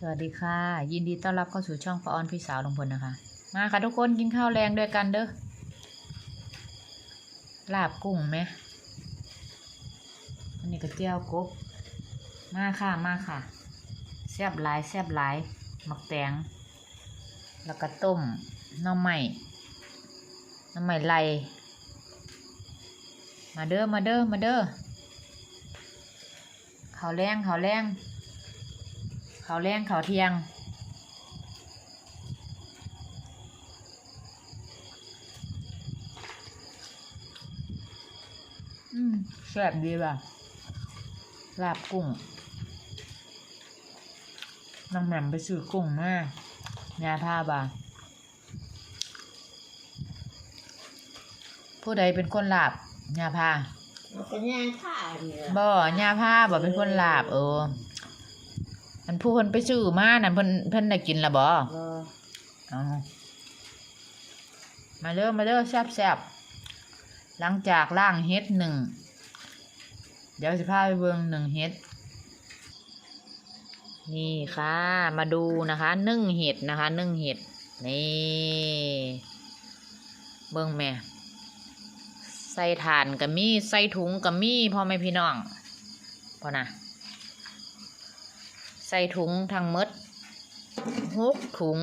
สวัสดีค่ะ ยินดีต้อนรับเข้าสู่ช่องปาออนพี่สาวลงพลนะคะ มาค่ะทุกคนกินข้าวแรงด้วยกันเด้อลาบกุ้งไหมอันนี้ก็เจียวกบมาค่ะมาค่ะแซ่บหลายแซ่บหลายหมักแตงแล้วก็ต้มหน่อไม้หน่อไม้ไลมาเด้อมาเด้อมาเด้อข้าวแรงข้าวแรง ข้าวแรงข้าวเที่ยง อืมแซ่บดีป่ะลาบกุ้งนางแหม่มไปซื้อกุ้งมายาท่าบ่าผู้ใดเป็นคนลาบยาพามันเป็นย่างข้าเนี่ยบ่ยาพาบ่เป็นคนลาบเออ อันผู้เพิ่นไปซื้อมานั่นเพิ่นเพิ่นได้กินและบ่บ่เอามาเด้อมาเด้อแซ่บแซ่บหลังจากล่างเฮ็ดหนึ่ง เดี๋ยวจะพาไปเบิ่งหนึ่งเฮ็ด นี่ค่ะ มาดูนะคะนึ่งเห็ดนะคะนึ่งเห็ด นี่ เบิ่งแม่ใส่ถ่านกับมีใส่ถุงกับมีพ่อแม่พี่น้องพอนะ ใส่ถุงทั้งมดหกถุง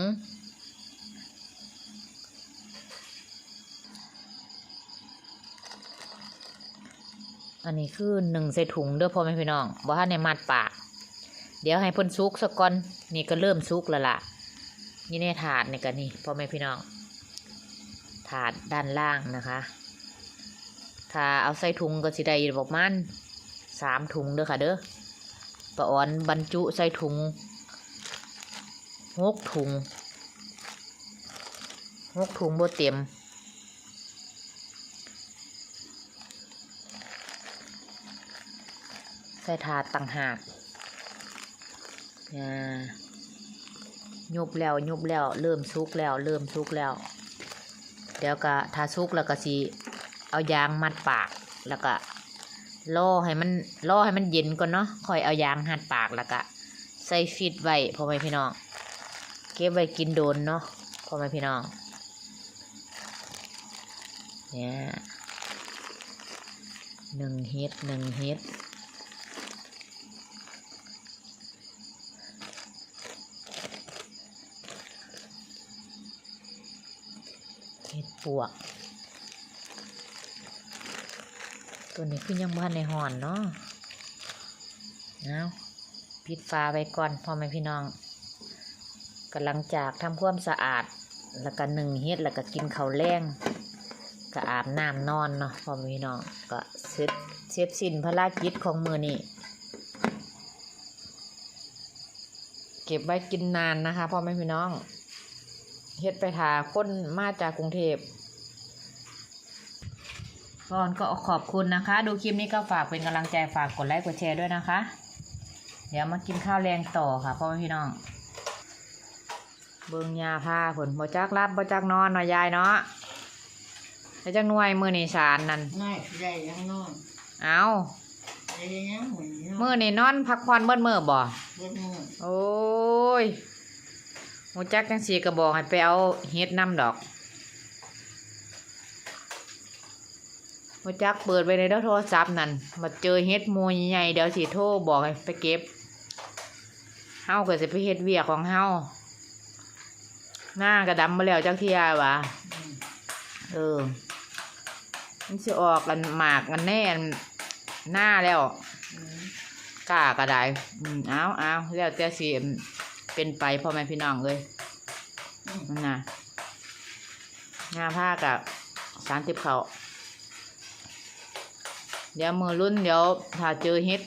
อันนี้คือหนึ่งใส่ถุงเด้อพ่อแม่พี่น้องบ่ทันในมัดปาก เดี๋ยวให้พ่นซุกสักก่อนนี่ก็เริ่มซุกแล้วล่ะ นี่ในถาดนี่ก็นี่พ่อแม่พี่น้อง ถาดด้านล่างนะคะ ถ้าเอาใส่ถุงก็สิได้ประมาณสามถุงเด้อค่ะเด้อ ปะอ่อนบรรจุใส่ถุงหกถุงหกถุงบ่เต็มใส่ถาดต่างหากยุบแล้วยุบแล้ว เริ่มซุกแล้ว เริ่มซุกแล้ว เดี๋ยวก็ถ้าซุกแล้วก็สิเอายางมัดปากแล้วก็ ล่อให้มันล่อให้มันเย็นก่อนเนาะค่อยเอายางหัดปากแล้วก็ใส่ฟิตไว้พ่อแม่พี่น้อง เก็บไว้กินโดนเนาะพ่อแม่พี่น้องเนี่ยหนึ่งเฮ็ดหนึ่งเฮ็ดเห็ดปวก ตัวนี้คือยังบ้านในหอนเนาะเอาปิดฟ้าไว้ก่อนพ่อแม่พี่น้องกำลังจากทำความสะอาด แล้วก็หนึ่งเฮ็ดแล้วก็กินข้าวแรงก็อาบน้ำนอนเนาะพ่อแม่พี่น้องก็เสร็จเสร็จสิ้นภารกิจของมือนี้เก็บไว้กินนานนะคะพ่อแม่พี่น้องเฮ็ดไปถาคนมาจากกรุงเทพ ก่อนก็ขอบคุณนะคะ ดูคลิปนี้ก็ฝากเป็นกำลังใจฝากกดไลค์กดแชร์ด้วยนะคะ เดี๋ยวมากินข้าวแรงต่อค่ะพ่อแม่พี่น้อง เบิ่งยาผ้าผลบ่จักรับบ่จักนอนเนาะยายเนาะแล้วจักหน่วยมือนี่สารนั่นไม่ได้ยังนอนเอาได้ยังหมุนนอนมือนี่นอนพักผ่อนเบิดมือบ่เบิดมือโอ้ยหมูจักจังสีก็บอกให้ไปเอาเฮ็ดน้ำดอก มูจักเปิดไว้ในโทรศัพท์นั่นมาเจอเฮ็ดมูใหญ่เดี๋ยวสิโทรบอกให้ไปเก็บเฮาก็สิไปเฮ็ดเวียกของเฮาหน้ากระดำมาแล้วจักเทียวะเออมันสิออกกันหมากกันแน่นหน้าแล้วกล้าก็ได้อืมเอาเอาแล้วแต่สิเป็นไปพ่อแม่พี่น้องเลยนั่นน่ะงาผ้ากับสารติบเขา เดี๋ยวมือรุ่นเดี๋ยวถ้าเจอเฮ็ด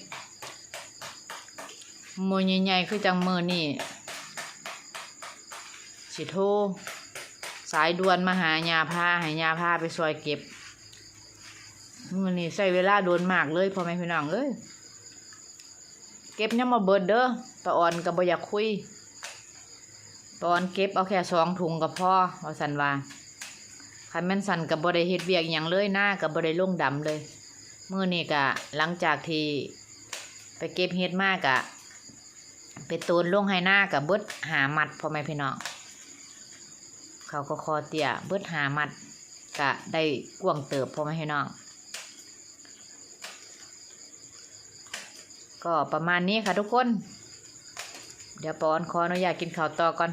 มือใหญ่ๆคือจังมือนี่สิโทรสายด่วนมาหายาผ้าให้ยาผ้าไปซอยเก็บมือนี่ใช้เวลาโดนมากเลยพ่อแม่พี่น้องเอ้ยเก็บยังมาเบิดเด้อปะออนก็บ่อยากคุยปะออนเก็บเอาแค่สองถุงก็พอว่าสันว่าคันแม่นสันก็บ่ได้เฮ็ดเวียกหยังเลยหน้าก็บ่ได้ลงดำเลย มื้อนี้ก็หลังจากที่ไปเก็บเฮ็ดมากกะไปตูนลงให้หน้ากับเบิดหามัดพ่อแม่พี่น้องเขาก็คอเตี้ยเบิดหามัดกะได้กวงเติบพ่อแม่พี่น้องก็ประมาณนี้ค่ะทุกคน เดี๋ยวปอนขออนุญาตกินข้าวต่อก่อน